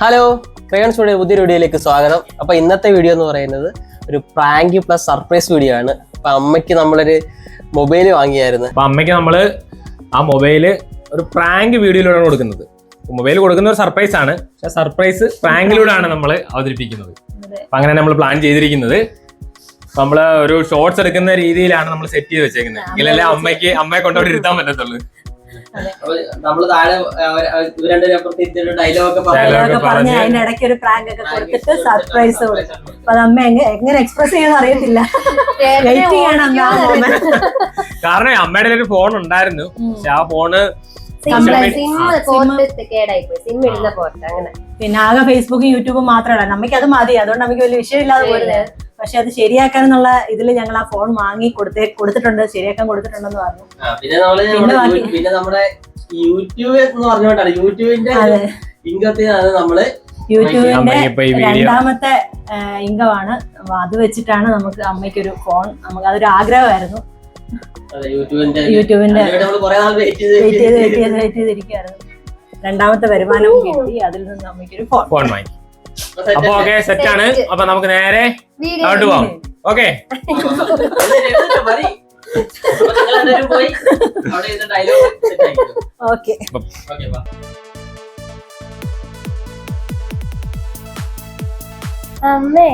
Hello crayon studio പുതിയ വീഡിയോയിലേക്ക് സ്വാഗതം. അപ്പൊ ഇന്നത്തെ വീഡിയോ എന്ന് പറയുന്നത് ഒരു പ്രാങ്ക് പ്ലസ് സർപ്രൈസ് വീഡിയോ ആണ്. അപ്പൊ അമ്മയ്ക്ക് നമ്മളൊരു മൊബൈൽ വാങ്ങിയായിരുന്നു. അപ്പൊ അമ്മയ്ക്ക് നമ്മൾ ആ മൊബൈൽ ഒരു പ്രാങ്ക് വീഡിയോയിലൂടെ കൊടുക്കുന്നത്. മൊബൈൽ കൊടുക്കുന്ന ഒരു സർപ്രൈസ് ആണ്. പക്ഷെ സർപ്രൈസ് പ്രാങ്കിലൂടെയാണ് നമ്മൾ അവതരിപ്പിക്കുന്നത്. അപ്പൊ അങ്ങനെ നമ്മൾ പ്ലാൻ ചെയ്തിരിക്കുന്നത്. നമ്മൾ ഒരു ഷോർട്സ് എടുക്കുന്ന രീതിയിലാണ് നമ്മൾ സെറ്റ് ചെയ്ത് വെച്ചേക്കുന്നത്. ഇല്ലല്ലേ അമ്മയ്ക്ക് അമ്മയെ കൊണ്ടോട്ട് ഇരുത്താൻ പറ്റത്തുള്ളൂ. നമ്മൾ താഴെ ഇവർ രണ്ടുപേരും ഡയലോഗ് Dialogue പറഞ്ഞു അതിനിടയ്ക്ക് ഒരു പ്രാങ്ക് ഒക്കെ കൊടുത്തിട്ട് സർപ്രൈസ് കൊടുക്കും. അപ്പൊ അത് അമ്മ എങ്ങനെ എക്സ്പ്രസ് ചെയ്യുന്ന അറിയത്തില്ല. വെയിറ്റ് ചെയ്യണം. കാരണം അമ്മയുടെ ഒരു ഫോൺ ഉണ്ടായിരുന്നു. പക്ഷെ ആ ഫോണ് സിം പോർട്ട് കേടായിപ്പോയി സിം ഇടുന്ന പോർട്ട് അങ്ങനെ. പിന്നെ ആകെ ഫേസ്ബുക്കും യൂട്യൂബും മാത്രമല്ല. നമുക്ക് അത് മതി. അതുകൊണ്ട് നമുക്ക് വലിയ വിഷയമില്ലാതെ പോരുന്നത് പക്ഷെ അത് ശരിയാക്കാനെന്നുള്ള ഇതിൽ ഞങ്ങൾ ആ ഫോൺ വാങ്ങി കൊടുത്തേ കൊടുത്തിട്ടുണ്ട് ശരിയാക്കാൻ കൊടുത്തിട്ടുണ്ടെന്ന് പറഞ്ഞു. പിന്നെ നമ്മൾ പിന്നെ നമ്മുടെ യൂട്യൂബ് എന്ന് പറഞ്ഞോണ്ടാണ് യൂട്യൂബിന്റെ. ഇൻകത്തിനാണ് നമ്മൾ യൂട്യൂബിന്റെ അമ്മയ്ക്ക് രണ്ടാമത്തെ ഇംഗമാണ് അത് വെച്ചിട്ടാണ് നമുക്ക് അമ്മയ്ക്ക് ഒരു ഫോൺ. നമുക്ക് അതൊരു ആഗ്രഹമായിരുന്നു. അതെ, യൂട്യൂബിന്റെ യൂട്യൂബിന്റെ വെയിറ്റ് ചെയ്ത് വെയിറ്റ് ചെയ്ത് വെയിറ്റ് ചെയ്തിരിക്കുകയായിരുന്നു. രണ്ടാമത്തെ വരുമാനവും കിട്ടി. അതിൽ നിന്ന് അമ്മയ്ക്കൊരു ഫോൺ. ഫോൺ വാങ്ങി. അപ്പൊ ഓക്കെ സെറ്റ് ആണ്. അപ്പൊ നമുക്ക് നേരെ അങ്ങോട്ട് പോവാം. ഓക്കെ മതി അപ്പൊ നിങ്ങൾ രണ്ടുപേരും പോയി അവിടെ ഇരുന്ന് ഡയലോഗ് സെറ്റ് ആക്കിക്കോ ഓക്കെ ഓക്കെ വാ അമ്മേ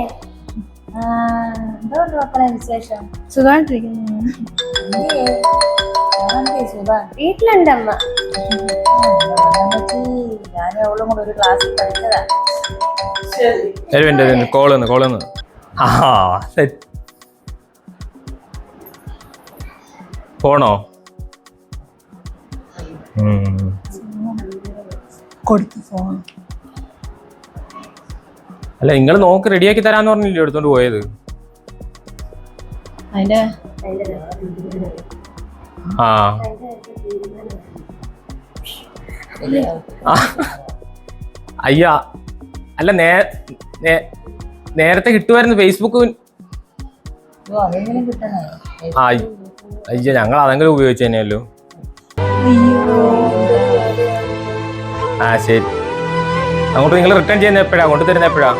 എന്തോണ്ട് മക്കളെ വിശേഷം? സുഖമായിട്ടിരിക്കുന്നു. വീട്ടിലുണ്ട് അമ്മ ഞാൻ അവളും കൂടെ ഒരു ക്ലാസ്സിൽ പഠിച്ചതാ. ശരി ഒരു മിനിറ്റ് ആ സെറ്റ് ഫോൺ അല്ല നിങ്ങൾ നോക്ക് റെഡിയാക്കി തരാന്ന് പറഞ്ഞില്ലേ എടുത്തോണ്ട് പോയത്? ആ. അയ്യ. അല്ല നേ നേരത്തെ കിട്ടുമായിരുന്നു ഫേസ്ബുക്ക് അയ്യോ ഞങ്ങൾ അതെങ്കിലും ഉപയോഗിച്ചു തന്നെയല്ലോ. ആ ശരി. അങ്ങോട്ട് നിങ്ങൾ റിട്ടേൺ ചെയ്യുന്ന എപ്പോഴാ? അങ്ങോട്ട് തരുന്ന എപ്പോഴാ.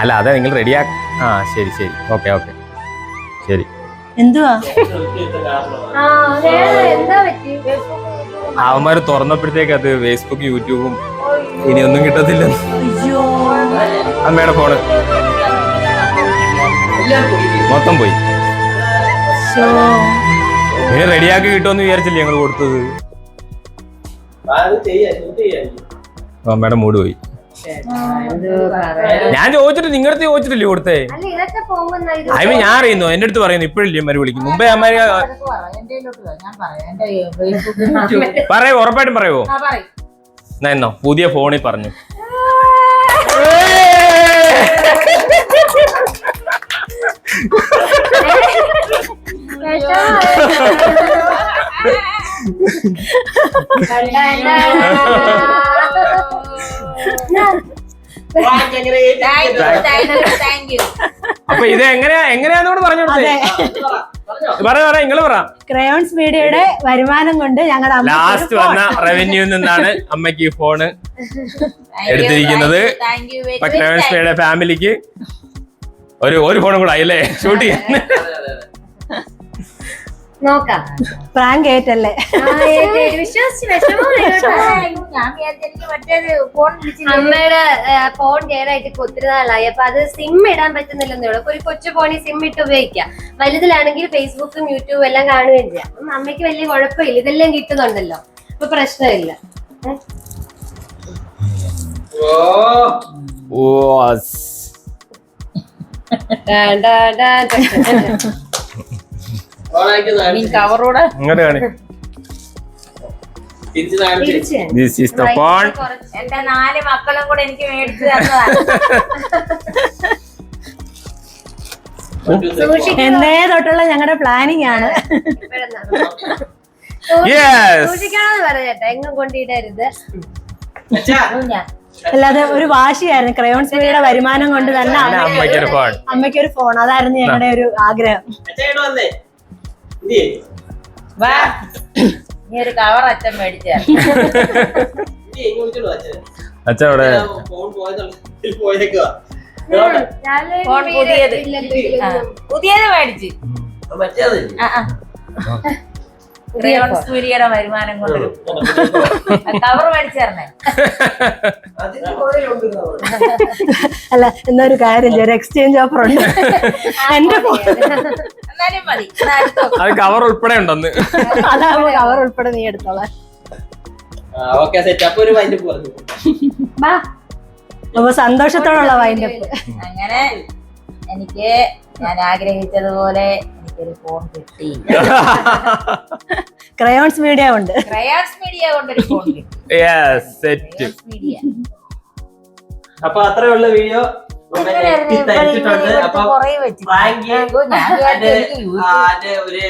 അല്ല അതെ നിങ്ങൾ റെഡിയാ ആ ശരി ശരി. ഓക്കെ ഓക്കെ ശരി. എന്തുവാ? അവന്മാര് തുറന്നപ്പോഴത്തേക്ക് അത് ഫേസ്ബുക്ക് യൂട്യൂബും ഇനി ഒന്നും കിട്ടത്തില്ല. അമ്മയുടെ ഫോണ് മൊത്തം പോയി. ഇനി റെഡിയാക്കി കിട്ടുമെന്ന് വിചാരിച്ചില്ലേ ഞങ്ങൾ കൊടുത്തത്? അമ്മയുടെ മൂഡ് പോയി. ഞാൻ ചോദിച്ചിട്ട് നിങ്ങളുടെ അടുത്ത് ചോദിച്ചിട്ടില്ലേ കൊടുത്തേ അയ്യോ ഞാൻ അറിയുന്നു. എന്റെ അടുത്ത് പറയുന്നു ഇപ്പോഴില്ലേ മരു വിളിക്കും മുമ്പേ അമ്മ പറയാം. എന്റെ ഫേസ്ബുക്കിൽ പറയോ ഉറപ്പായിട്ടും പറയുവോ ആ പറയും. എന്നാ പുതിയ ഫോണിൽ പറഞ്ഞു. യു അപ്പൊ ഇത് എങ്ങനെയാ എങ്ങനെയാന്നോട് പറഞ്ഞു കൊടുത്തേ? പറ പറ നിങ്ങൾ പറ. ക്രയോൺസ് മീഡിയയുടെ വരുമാനം കൊണ്ട് ഞങ്ങളുടെ ലാസ്റ്റ് വന്ന റവന്യൂ നിന്നാണ് അമ്മയ്ക്ക് ഈ ഫോണ് എടുത്തിരിക്കുന്നത്. ക്രയോൺസ് ക്രേൺസ്പേയുടെ ഫാമിലിക്ക് ഒരു ഒരു ഫോണും കൂടെ ആയില്ലേ ഷൂട്ട് ചെയ്യാൻ. നോക്കാം. പ്രാങ്ക് ഏറ്റല്ലേ? അമ്മയുടെ ഫോൺ കേടായിട്ട് ഇപ്പൊ ഒത്തിരി നാളായി അപ്പൊ അത് സിം ഇടാൻ പറ്റുന്നില്ലെന്നേ ഉള്ളൂ. അപ്പൊ ഒരു കൊച്ചു ഫോണിൽ സിം ഇട്ട് ഉപയോഗിക്കാം വലുതിലാണെങ്കിൽ ഫേസ്ബുക്കും യൂട്യൂബും എല്ലാം കാണുകയും ചെയ്യാം. അപ്പം അമ്മയ്ക്ക് വലിയ കുഴപ്പമില്ല. ഇതെല്ലാം കിട്ടുന്നുണ്ടല്ലോ. അപ്പൊ പ്രശ്നമില്ല. ഓ. കവറൂടെ ഇങ്ങോട്ട് കാണി തിരിച്ച് കാണിച്ച് തിരിച്ച്. ഞാൻ. ദിസ് ഈസ് ദ ഫോൺ കുറച്ച് എന്റെ നാല് മക്കളും കൂടെ എനിക്ക് മേടിച്ചു തന്നതാണ് സൂക്ഷിക്കണം. എന്നേ തൊട്ടുള്ള ഞങ്ങളുടെ പ്ലാനിങ് ആണ്. സൂക്ഷിക്കണമെന്ന് പറഞ്ഞേട്ടാ എങ്ങും കൊണ്ടിടരുത്. അല്ലാതെ ഒരു വാശിയായിരുന്നു. ക്രയോൺസ് മീഡിയയുടെ വരുമാനം കൊണ്ട് തന്നെ അമ്മയ്ക്ക് ഒരു ഫോൺ അതായിരുന്നു ഞങ്ങളുടെ ഒരു ആഗ്രഹം. വാ. നീ ഒരു കവർ അച്ഛൻ മേടിച്ച അച്ഛ അവിടെ ഫോൺ പുതിയത്. പുതിയത് മേടിച്ച്. സൂര്യയുടെ വരുമാനം കൊണ്ട്. കവർ മേടിച്ചേർന്നേ അല്ല എന്നൊരു കാര്യം ഒരു എക്സ്ചേഞ്ച് ഓഫർ ഉണ്ട്. എന്റെ അത് കവർ ഉൾപ്പെടെ ഉണ്ടെന്ന്. അതാവുമ്പോ കവർ ഉൾപ്പെടെ നീ എടുത്തോളാം. ഓക്കെ സെറ്റ് അപ്പൊ ഒരു മൈൻഡ് പറഞ്ഞു. അപ്പൊ സന്തോഷത്തോടുള്ള വൈൻഡപ്പ് അങ്ങനെ എനിക്ക് ഞാൻ ആഗ്രഹിച്ചതുപോലെ എനിക്കൊരു ഫോൺ കിട്ടി. ക്രയോൺസ് മീഡിയ ഉണ്ട്. ക്രയോൺസ് മീഡിയ കൊണ്ടൊരു ഫോൺ കിട്ടി. സെറ്റ് മീഡിയ അപ്പൊ അത്രേ ഉള്ള വീഡിയോ അപ്പൊ അതിന്റെ ഒരു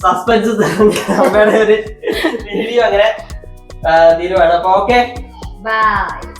സസ്പെൻസ് അമ്മയുടെ ഒരു വീഡിയോ അങ്ങനെ തീരുവാണ്. അപ്പൊ ഓക്കെ ബൈ